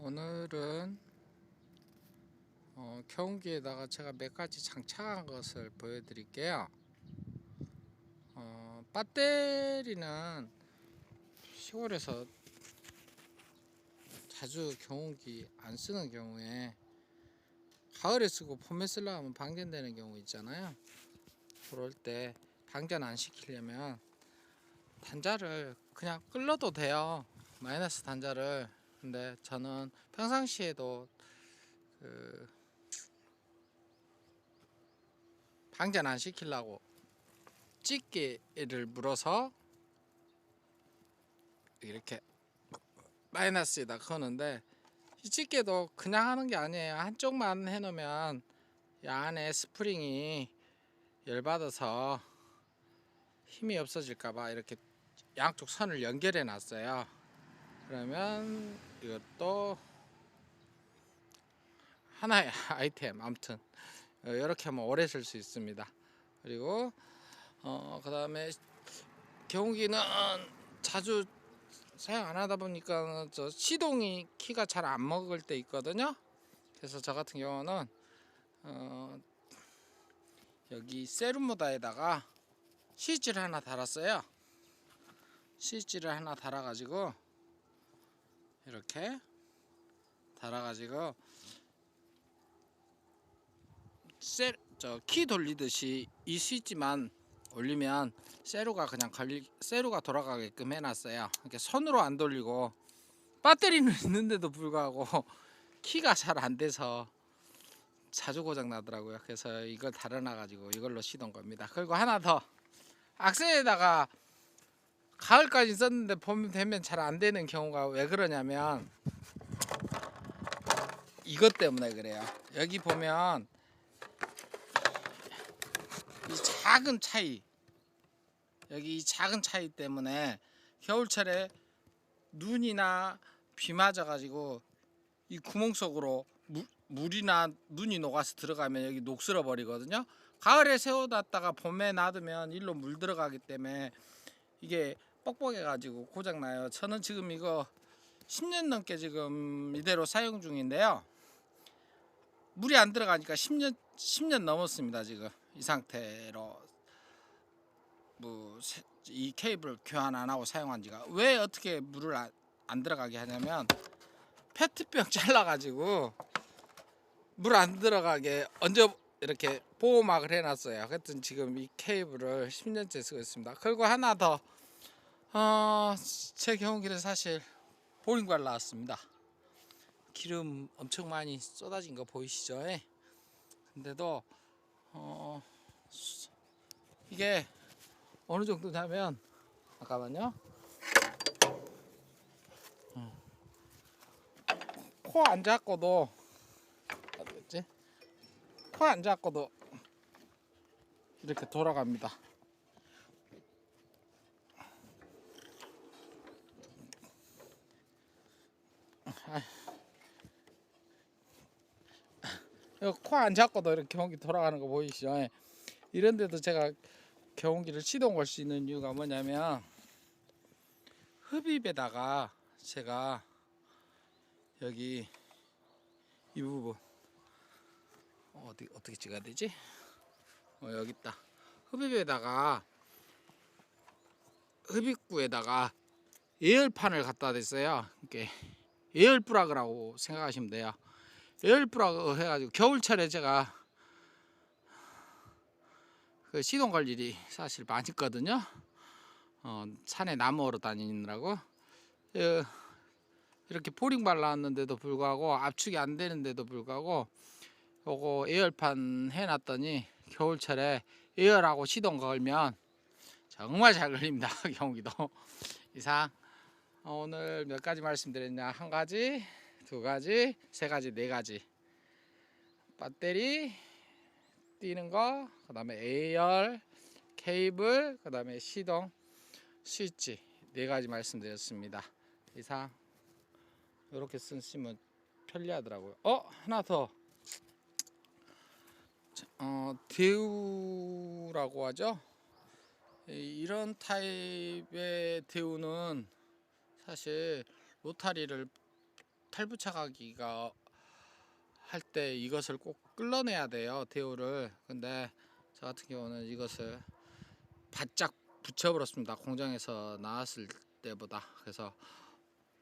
오늘은 어, 경운기에다가 제가 몇 가지 장착한 것을 보여드릴게요. 어, 배터리는 시골에서 자주 경운기 안 쓰는 경우에 가을에 쓰고 봄에 쓰려고 하면 방전되는 경우 있잖아요. 그럴 때 방전 안 시키려면 단자를 그냥 끌러도 돼요. 마이너스 단자를. 근데 저는 평상시에도 그 방전 안 시키려고 찌개를 물어서 이렇게 마이너스에다 거는데 이 찌개도 그냥 하는 게 아니에요. 한쪽만 해놓으면 이 안에 스프링이 열받아서 힘이 없어질까봐 이렇게 양쪽 선을 연결해 놨어요. 그러면 이것도 하나의 아이템 아무튼 어, 이렇게 하면 오래 쓸 수 있습니다. 그리고 어 그 다음에 경운기는 자주 사용 안 하다 보니까 저 시동이 키가 잘 안 먹을 때 있거든요. 그래서 저 같은 경우는 어 여기 세rum모다에다가 시즈를 하나 달았어요. 시즈를 하나 달아가지고 이렇게 달아가지고 셀 저 키 돌리듯이 이 스위치만 올리면 세로가 그냥 걸리 세로가 돌아가게끔 해놨어요. 이렇게 손으로 안 돌리고 배터리는 있는데도 불구하고 키가 잘 안 돼서 자주 고장 나더라고요. 그래서 이걸 달아놔 가지고 이걸로 시동 겁니다. 그리고 하나 더 악세에다가 가을까지 썼는데 봄 되면 잘 안 되는 경우가 왜 그러냐면 이것 때문에 그래요. 여기 보면 이 작은 차이 여기 이 작은 차이 때문에 겨울철에 눈이나 비 맞아가지고 이 구멍 속으로 물, 물이나 눈이 녹아서 들어가면 여기 녹슬어 버리거든요. 가을에 세워놨다가 봄에 놔두면 일로 물 들어가기 때문에 이게 뻑뻑해가지고 고장 나요. 저는 지금 이거 10년 넘게 지금 이대로 사용 중인데요. 물이 안 들어가니까 10년 10년 넘었습니다 지금 이 상태로 뭐 이 케이블 교환 안 하고 사용한 지가 왜 어떻게 물을 안, 안 들어가게 하냐면 페트병 잘라가지고 물 안 들어가게 얹어 이렇게 보호막을 해놨어요. 하여튼 지금 이 케이블을 10년째 쓰고 있습니다. 그리고 하나 더, 어, 제 경운기는 사실 보링발 나왔습니다. 기름 엄청 많이 쏟아진 거 보이시죠? 예. 근데도 어, 이게 어느 정도냐면 잠깐만요. 코 안 잡고도 어디겠지? 코 안 잡고도 이렇게 돌아갑니다. 코안 잡고도 이렇게 경운기 돌아가는 거 보이시죠? 예. 이런데도 제가 경운기를 시동 걸 수 있는 이유가 뭐냐면 흡입에다가 제가 여기 이 부분 어디 어떻게 찍어야 되지? 어 여기 있다. 흡입에다가 흡입구에다가 예열판을 갖다 댔어요. 이렇게 예열 브라그라고 생각하시면 돼요. 예열 브라그 해가지고 겨울철에 제가 그 시동 걸 일이 사실 많았거든요. 어, 산에 나무 오러 다니느라고 예, 이렇게 포링 발라놨는데도 불구하고 압축이 안 되는데도 불구하고 요거 예열판 해놨더니 겨울철에 예열하고 시동 걸면 정말 잘 걸립니다 경기도 이상 어, 오늘 몇 가지 말씀드렸냐? 한 가지 두 가지 세 가지 네 가지. 배터리 뛰는 거 그 다음에 A열 케이블 그 다음에 시동 스위치 네 가지 말씀드렸습니다. 이상 이렇게 쓰시면 편리하더라고요. 어 하나 더. 자, 어, 대우라고 하죠? 이- 이런 타입의 대우는 사실 로타리를 탈부착하기가 할 때 이것을 꼭 끌어내야 돼요 대우를 근데 저 같은 경우는 이것을 바짝 붙여버렸습니다 공장에서 나왔을 때보다 그래서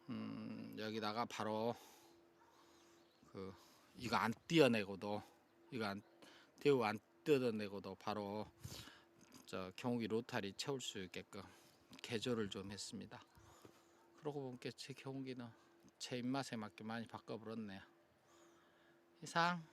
음, 여기다가 바로 그 이거 안 띄어내고도 이거 안 대우 안 뜯어내고도 바로 저 경욱이 로타리 채울 수 있게끔 개조를 좀 했습니다. 그러고 보니까 제 경욱이는 제 입맛에 맞게 많이 바꿔버렸네요. 이상